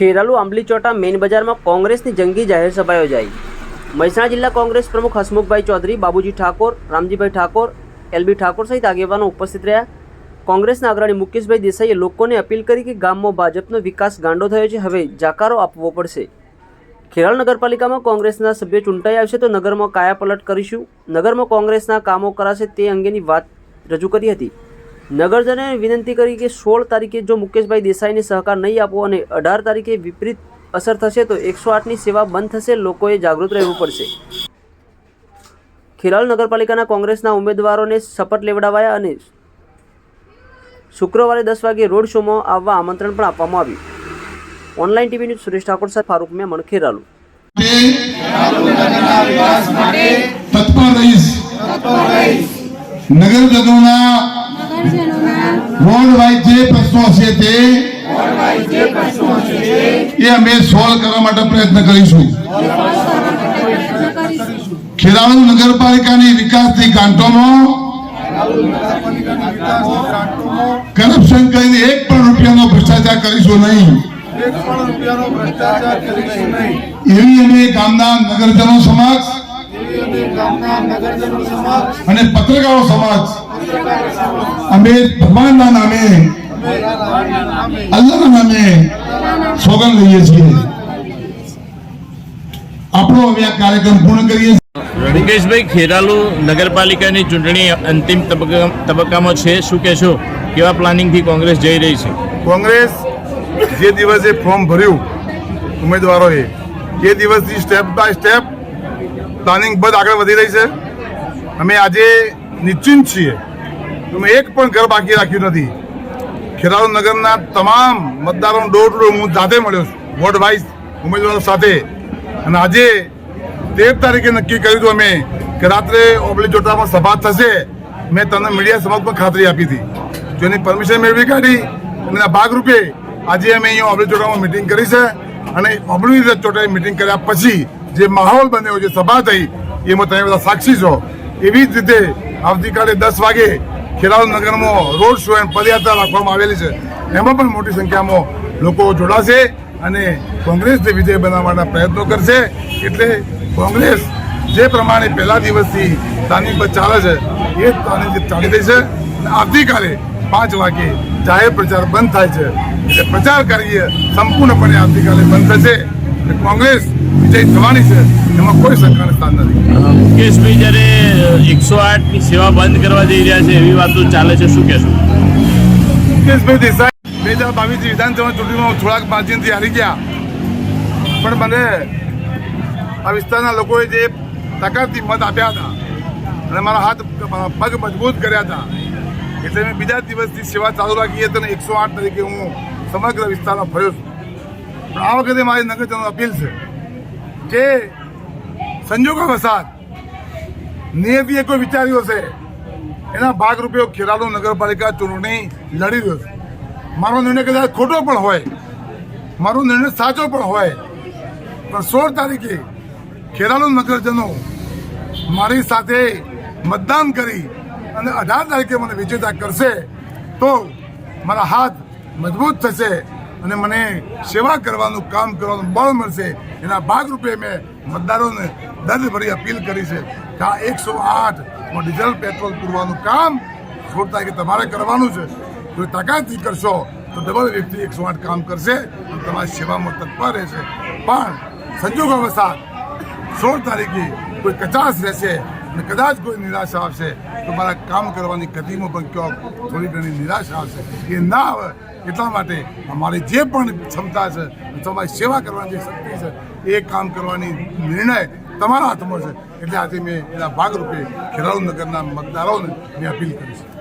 Kheralu આંબલીચોટા main બજારમાં કોંગ્રેસની જંગી જાહેર સભા યોજાઈ. મહેસાણા જિલ્લા કોંગ્રેસ પ્રમુખ હસમુખભાઈ ચૌધરી, બાબુજી ઠાકોર, રામજીભાઈ ઠાકોર, એલબી ઠાકોર સહિત આગેવાનો ઉપસ્થિત રહ્યા. કોંગ્રેસના અગ્રણી મુકેશભાઈ દેસાઈએ લોકોને અપીલ કરી કે ગામમાં ભાજપનો વિકાસ ગાંડો થયો છે, હવે જાકારો આપવો પડશે. ખેરાલ નગરપાલિકામાં કોંગ્રેસના સભ્યો ચૂંટાઈ આવશે તો નગરમાં કાયાપલટ કરીશું. નગરમાં કોંગ્રેસના કામો કરાશે તે અંગેની વાત રજૂ કરી હતી. નગરજનોએ વિનંતી કરી કે સોળ તારીખે જો મુકેશભાઈ દેસાઈને સહકાર નહીં આપવો અને અઢાર તારીખે વિપરીત અસર થશે તો એકસો આઠની સેવા બંધ થશે, લોકોએ જાગૃત રહેવું પડશે. ખેરાલ નગરપાલિકાના કોંગ્રેસના ઉમેદવારોને શપથ લેવડાવાયા અને શુક્રવારે દસ વાગે રોડ શોમાં આવવા આમંત્રણ પણ આપવામાં આવ્યું. Online TV news Suresh Thakor સાથે ફારૂક મેમણ, ખેરાલુ. તત્પર રહીશ. વોર્ડ વાઇઝ જે પ્રશ્નો છે તે એ અમે સોલ્વ કરવા માટે પ્રયત્ન કરીશું. ખેરાલુ નગરપાલિકાની વિકાસની ગાંઠોમાં કરપ્શન કરીને એક પણ રૂપિયાનો ભ્રષ્ટાચાર કરીશું નહીં એક પણ રૂપિયાનો ભ્રષ્ટાચાર કરીશું નહીં. એવી અમે ગામના નગરજનો સમક્ષ એવી અમે ગામના નગરજનો સમક્ષ અને પત્રકારો સમક્ષ અમે ભગવાનના નામે અલ્લાહના નામે સોગંદ લઈએ છીએ આપણો હવે આ કાર્યક્રમ પૂર્ણ કરીએ મુકેશભાઈ ખેરાલુ નગરપાલિકાની ચૂંટણી અંતિમ તબક્કામાં છે. શું કહેશો? કેવા પ્લાનિંગથી કોંગ્રેસ જઈ રહી છે? કોંગ્રેસ જે દિવસે ફોર્મ ભર્યું ઉમેદવારોએ એ દિવસથી સ્ટેપ બાય સ્ટેપ પ્લાનિંગ બધ આગળ વધી રહી છે. અમે આજે નિશ્ચિંત છીએ. અમે એક પણ ઘર બાકી રાખ્યું નથી. ખેરાલુ નગરના તમામ મતદારોનો ડોર ટુ હું જાતે મળ્યો છું, વોર્ડ વાઇઝ, ઉમેદવારો સાથે. અને આજે તેર તારીખે નક્કી કર્યું હતું અમે કે રાત્રે ઓબલી ચોટામાં સભા થશે. મેં તમને મીડિયા સમક્ષ પણ ખાતરી આપી હતી. જેની પરમિશન મેળવી કાઢી અને ભાગરૂપે આજે અમે અહીંયા ઓબલી ચોટામાં મિટિંગ કરી છે. અને ઓબલી ચોટાએ મિટિંગ કર્યા પછી જે માહોલ બન્યો, જે સભા થઈ, એમાં તમે બધા સાક્ષી છો. એવી જ રીતે આવતીકાલે દસ વાગે ખેરાલુ નગરમાં રોડ શો એન્ડ પદયાત્રા રાખવામાં આવેલી છે. એમાં પણ મોટી સંખ્યામાં લોકો જોડાશે અને કોંગ્રેસને વિજય બનાવવાના પ્રયત્નો કરશે. એટલે કોંગ્રેસ જે પ્રમાણે પહેલા દિવસથી તાની પર ચાલે છે, એ જ તાલીમ ચાલી રહી છે. અને આવતીકાલે પાંચ વાગે જાહેર પ્રચાર બંધ થાય છે. એટલે પ્રચાર કાર્ય સંપૂર્ણપણે આવતીકાલે બંધ થશે. કોંગ્રેસ વિજય થવાની છે એમાં કોઈ શંકાને સ્થાન નથી. મુકેશભાઈ જ્યારે એકસો આઠની સેવા બંધ કરવા જઈ રહ્યા છે એવી વાતો ચાલે છે શું કહેશો? મુકેશભાઈ દેસાઈ બે હજાર બાવીસ વિધાનસભા ચૂંટણીમાં થોડાક માર્જિનથી હારી ગયા. પણ મને આ વિસ્તારના લોકોએ જે તાકાતથી મત આપ્યા હતા અને મારા હાથ પગ મજબૂત કર્યા હતા એટલે મેં બીજા દિવસથી સેવા ચાલુ રાખી હતી અને એકસો આઠ તરીકે હું સમગ્ર વિસ્તારમાં ફર્યો છું. પણ આ વખતે મારી નગરજનો અપીલ છે કે સંજોગો વસાત નિયતિએ કોઈ વિચાર્યું હશે, એના ભાગરૂપે ખેરાલુ નગરપાલિકા ચૂંટણી લડી રહ્યો છું. મારો નિર્ણય કદાચ ખોટો પણ હોય, મારો નિર્ણય સાચો પણ હોય, પણ સોળ તારીખે ખેરાલુ નગરજનો મારી સાથે મતદાન કરી અને અઢાર તારીખે મને વિજેતા કરશે, તો મારા હાથ મજબૂત થશે. અને મને સેવા કરવાનું કામ કરવાનું બળ મળશે. એના ભાગરૂપે મેં મતદારોને દર્દભરી અપીલ કરી છે કે આ એકસો આઠમાં ડીઝલ પેટ્રોલ પૂરવાનું કામ સોળ તારીખે તમારે કરવાનું છે. જો તાકાતથી કરશો, તો ડબલ વ્યક્તિ એકસો આઠ કામ કરશે અને તમારી સેવામાં તત્પર રહેશે. પણ સંજોગ અવસાદ સોળ તારીખે કોઈ કચાશ રહેશે અને કદાચ કોઈ નિરાશા આવશે તો મારા કામ કરવાની ગતિમાં પણ ક્યાંક થોડી ઘણી નિરાશા આવશે. એ ના આવે એટલા માટે અમારી જે પણ ક્ષમતા છે તમારી સેવા કરવાની જે શક્તિ છે, એ કામ કરવાની નિર્ણય તમારા હાથમાં છે. એટલે આજે મેં એના ભાગરૂપે ખેરાલુ નગરના મતદારોને મેં અપીલ કરી છે